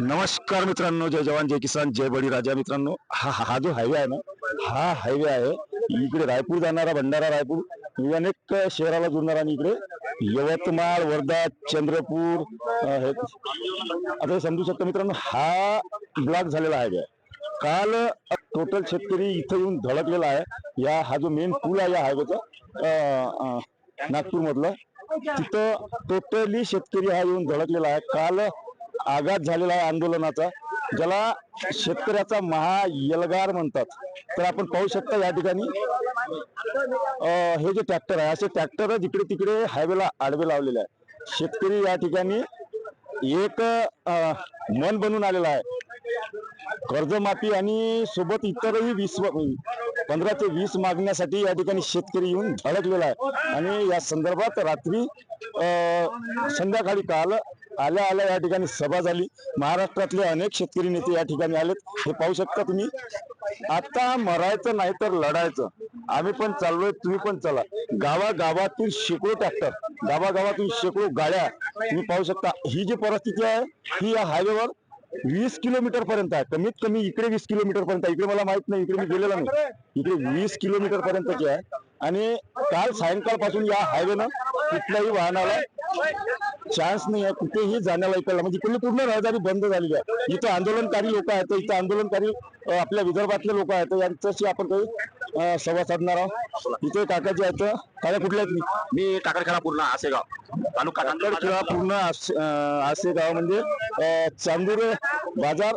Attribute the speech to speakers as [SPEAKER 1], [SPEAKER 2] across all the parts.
[SPEAKER 1] नमस्कार मित्रांनो जय जवान जय किसान जय बळी राजा मित्रांनो. हा हा जो हायवे आहे ना हा हायवे आहे. इकडे रायपूर जाणारा भंडारा रायपूर. अनेक शहराला जोडणारा आणि इकडे यवतमाळ वर्धा चंद्रपूर हे. आता हे समजू शकतो मित्रांनो हा ब्लॉक झालेला हायवे आहे. काल टोटल शेतकरी इथं येऊन धडकलेला आहे. या हा जो मेन पूल आहे या हायवेचा नागपूर मधलं तिथं टोटली शेतकरी हा येऊन धडकलेला आहे. काल आघात झालेला आहे आंदोलनाचा ज्याला शेतकऱ्याचा महा यलगार म्हणतात. तर आपण पाहू शकता या ठिकाणी हे जे ट्रॅक्टर आहे असे ट्रॅक्टर जिकडे तिकडे हायवेला आडवे लावलेले आहे. शेतकरी या ठिकाणी एक मन बनून आलेला आहे. कर्जमाफी आणि सोबत इतरही वीस पंधरा ते वीस मागण्यासाठी या ठिकाणी शेतकरी येऊन धडकलेला आहे. आणि या संदर्भात रात्री संध्याकाळी काल आल्या आल्या या ठिकाणी सभा झाली. महाराष्ट्रातले अनेक शेतकरी नेते या ठिकाणी आलेत. हे पाहू शकता तुम्ही. आता मरायचं नाही तर लढायचं. आम्ही पण चाललोय तुम्ही पण चला. गावागावातून शेकडो ट्रॅक्टर गावागावातून शेकडो गाड्या तुम्ही पाहू शकता. ही जी परिस्थिती आहे ही या हायवेवर वीस किलोमीटर पर्यंत आहे. कमीत कमी इकडे वीस किलोमीटर पर्यंत आहे. इकडे मला माहीत नाही इकडे मी गेलेला नाही. इकडे वीस किलोमीटर पर्यंतची आहे. आणि काल सायंकाळपासून या हायवेनं कुठल्याही वाहनाला चान्स नाही आहे कुठेही जाण्याला इकडला. म्हणजे इकडली पूर्ण रहदारी बंद झालेली आहे. इथं आंदोलनकारी लोक आहेत इथं आंदोलनकारी आपल्या विदर्भातले लोक आहेत यांच्याशी आपण काही संवाद साधणार आहोत. इथे काकाजी आहेत. काका कुठले आहेत? मी
[SPEAKER 2] टाकरखेडा पूर्ण आसेगाव. तालुका
[SPEAKER 1] काकड किंवा पूर्ण आस- अं, आसे गाव म्हणजे चांदूर बाजार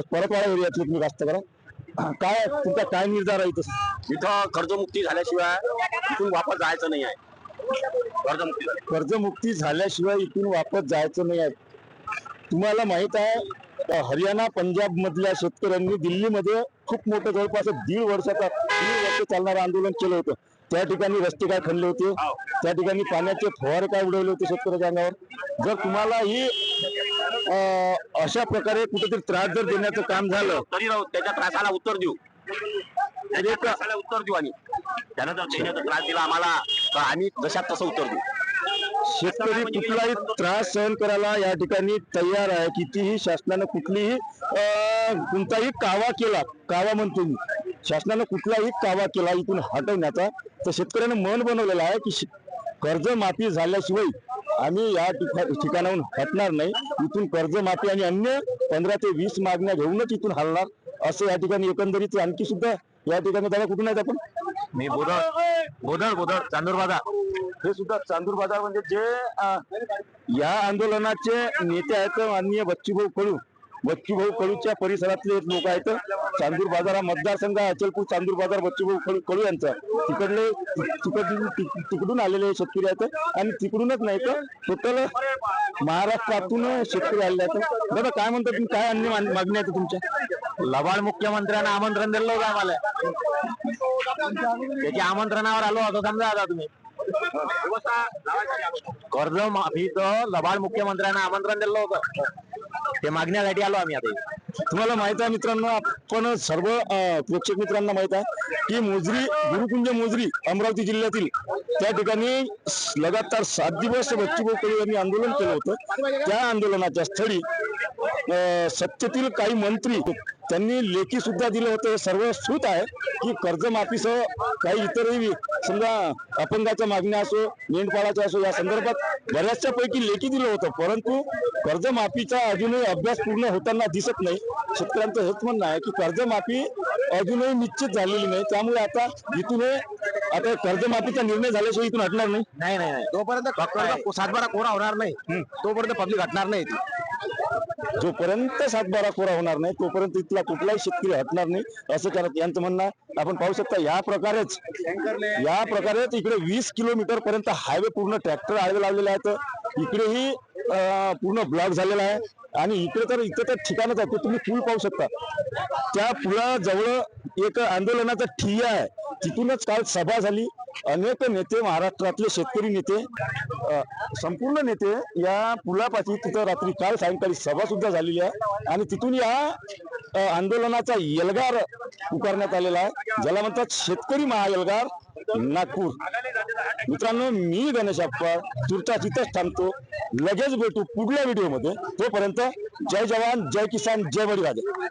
[SPEAKER 1] परतवाडा एरियातले तुम्ही रास्त करा. काय तुमचा काय निर्धार आहे इथं?
[SPEAKER 2] इथं कर्जमुक्ती झाल्याशिवाय इथून वापस जायचं नाही आहे. कर्जमुक्ती झाली.
[SPEAKER 1] कर्जमुक्ती झाल्याशिवाय इथून वापस जायचं नाही आहे. तुम्हाला माहीत आहे हरियाणा पंजाब मधल्या शेतकऱ्यांनी दिल्लीमध्ये खूप मोठं जवळपास दीड वर्षाचा दीड वर्ष चालणारं आंदोलन केलं होतं. त्या ठिकाणी रस्ते काय खणले होते? त्या ठिकाणी पाण्याचे फवारे काय उडवले होते शेतकऱ्याच्या अंगावर? जर तुम्हाला ही अशा प्रकारे कुठेतरी त्रास जर देण्याचं काम झालं
[SPEAKER 2] तरी राहू त्याच्या त्रासाला उत्तर देऊ. उत्तर देऊ जर त्याने जर त्रास दिला आम्हाला. तर आम्ही जशात तसं उत्तर देऊ.
[SPEAKER 1] शेतकरी कुठलाही त्रास सहन करायला या ठिकाणी तयार आहे. कितीही शासनानं कुठलीही अं, कोणताही कावा केला कावा म्हणतो मी शासनानं कुठलाही कावा केला इथून हटवण्याचा तर शेतकऱ्यानं मन बनवलेलं आहे की कर्जमाफी झाल्याशिवाय आम्ही या ठिका- ठिकाणाहून हटणार नाही. इथून कर्जमाफी आणि अन्य पंधरा ते वीस मागण्या घेऊनच इथून हलणार असं या ठिकाणी एकंदरीत आणखी सुद्धा या ठिकाणी दादा कुठून आहेत आपण?
[SPEAKER 2] मी बोधळ बोधळ बोधळ चांदूर बाजार
[SPEAKER 1] हे सुद्धा चांदूर बाजार म्हणजे जे अं, या आंदोलनाचे नेते आहेत माननीय बच्चूभाऊ कडू. बच्चूभाऊ कडूच्या परिसरातले लोक आहेत. चांदूर बाजार हा मतदारसंघ आहे अचलपूर चांदूर बाजार बच्चूभाऊ कडू कडू यांचा. तिकडले तिकडून ति- तिकडून आलेले शेतकरी आहेत. आणि तिकडूनच नाही तर टोटल महाराष्ट्रातून शेतकरी आलेले आहेत. दादा काय म्हणतात तुम्ही? काय अन्य मागण्या आहेत तुमच्या?
[SPEAKER 2] लबाड मुख्यमंत्र्यांना आमंत्रण दिलं होतं आम्हाला. त्याच्या आमंत्रणावर आलो होतो समजा आता तुम्ही. कर्ज माफीचं लबाड मुख्यमंत्र्यांना आमंत्रण दिलं होतं. ते मागण्यासाठी आलो आम्ही आता
[SPEAKER 1] तुम्हाला माहीत आहे मित्रांनो आपण सर्व प्रेक्षक मित्रांना माहीत आहे की मोजरी गुरुकुंज मोजरी अमरावती जिल्ह्यातील त्या ठिकाणी लगातार सात दिवस बच्चूभाऊ कडू यांनी आंदोलन केलं होतं. त्या आंदोलनाच्या स्थळी सत्तेतील काही मंत्री त्यांनी लेखी सुद्धा दिलं होतं. हे सर्व श्रुत आहे की कर्जमाफीसह काही इतरही समजा अपंगाच्या मागण्या असो मेंढपाळाच्या असो या संदर्भात बऱ्याचशा पैकी लेखी दिलं होतं. परंतु कर्जमाफीचा अजूनही अभ्यास पूर्ण होताना दिसत नाही. शेतकऱ्यांचं हेच म्हणणं आहे की कर्जमाफी अजूनही निश्चित झालेली नाही. त्यामुळे आता इथून आता कर्जमाफीचा निर्णय झाल्याशिवाय इथून हटणार नाही.
[SPEAKER 2] नाही नाही तोपर्यंत सातबारा कोरा होणार नाही. तोपर्यंत पब्लिक हटणार नाही.
[SPEAKER 1] जोपर्यंत सातबारा कोरा होणार नाही तोपर्यंत इथला कुठलाही शेतकरी हटणार नाही असं करत यांचं म्हणणं आहे. आपण पाहू शकता या प्रकारेच या प्रकारेच इकडे वीस किलोमीटर पर्यंत हायवे पूर्ण ट्रॅक्टर हायवे लावलेले आहेत. इकडेही पूर्ण ब्लॉक झालेला आहे. आणि इकडे तर इथं तर ठिकाणच आहे ते तुम्ही पूल पाहू शकता. त्या पुलाजवळ एक आंदोलनाचा ठिय्या आहे. तिथूनच काल सभा झाली. अनेक नेते महाराष्ट्रातले शेतकरी नेते संपूर्ण नेते या पुलापाशी तिथं रात्री काल सायंकाळी सभा सुद्धा झालेली आहे. आणि तिथून या आंदोलनाचा एल्गार पुकारण्यात आलेला आहे. ज्याला म्हणतात शेतकरी महाएलगार नागपूर. मित्रांनो मी गणेश अप्पा तुर्ता तिथंच थांबतो. लगेच भेटू पुढल्या व्हिडिओमध्ये. तोपर्यंत जय जवान जय किसान जय बळीराजा.